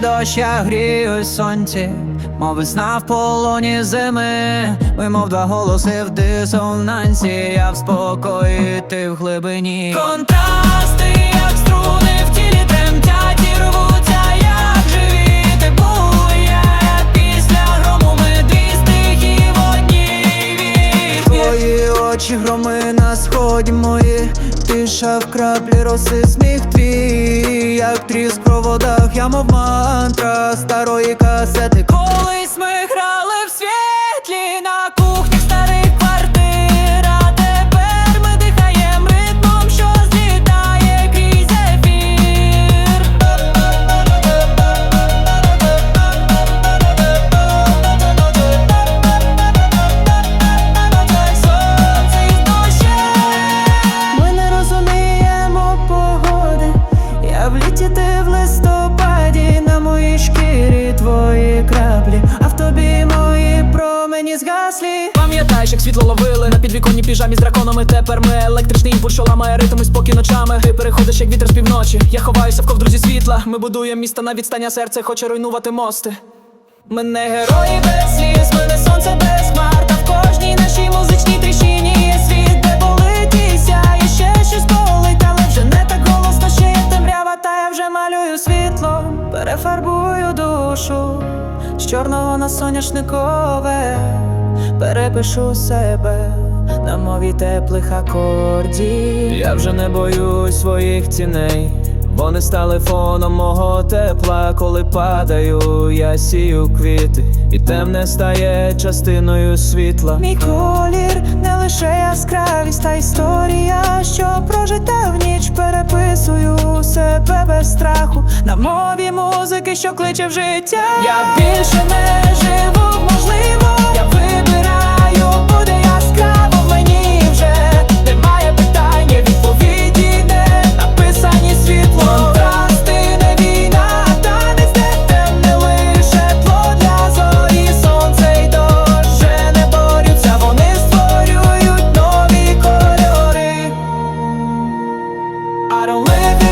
дощ, я грію сонці, мов весна в полоні зими. Ми, мов два голоси в дисонансі, я в спокої, ти в глибині. Контрасти, як струни в тілі тремтять і рвуться, як живі ти бує. Після грому ми дві стихії в одній вірі. Твої очі громи на сході мої Тиша в краплі роси сміх твій Як тріск в проводах, я мов мантра Старої згаслі Пам'ятаєш, як світло ловили на підвіконні піжамі з драконами. Тепер ми електричний імпульс, що ламає ритм і спокій ночами. Ти переходиш, як вітер з півночі. Я ховаюся в ковдрузі світла. Ми будуємо міста на відстання серце, хоче руйнувати мости. Мене не герої без з чорного на соняшникове, перепишу себе на мові теплих акордів. Я вже не боюсь своїх ціней. Вони стали фоном мого тепла, коли падаю, я сію квіти, і темне стає частиною світла. Мій колір не лише яскравість, та історія, що прожита в ніч, переписую себе без страху на мові музики, що кличе в життя. Я більше не живу в можливості puede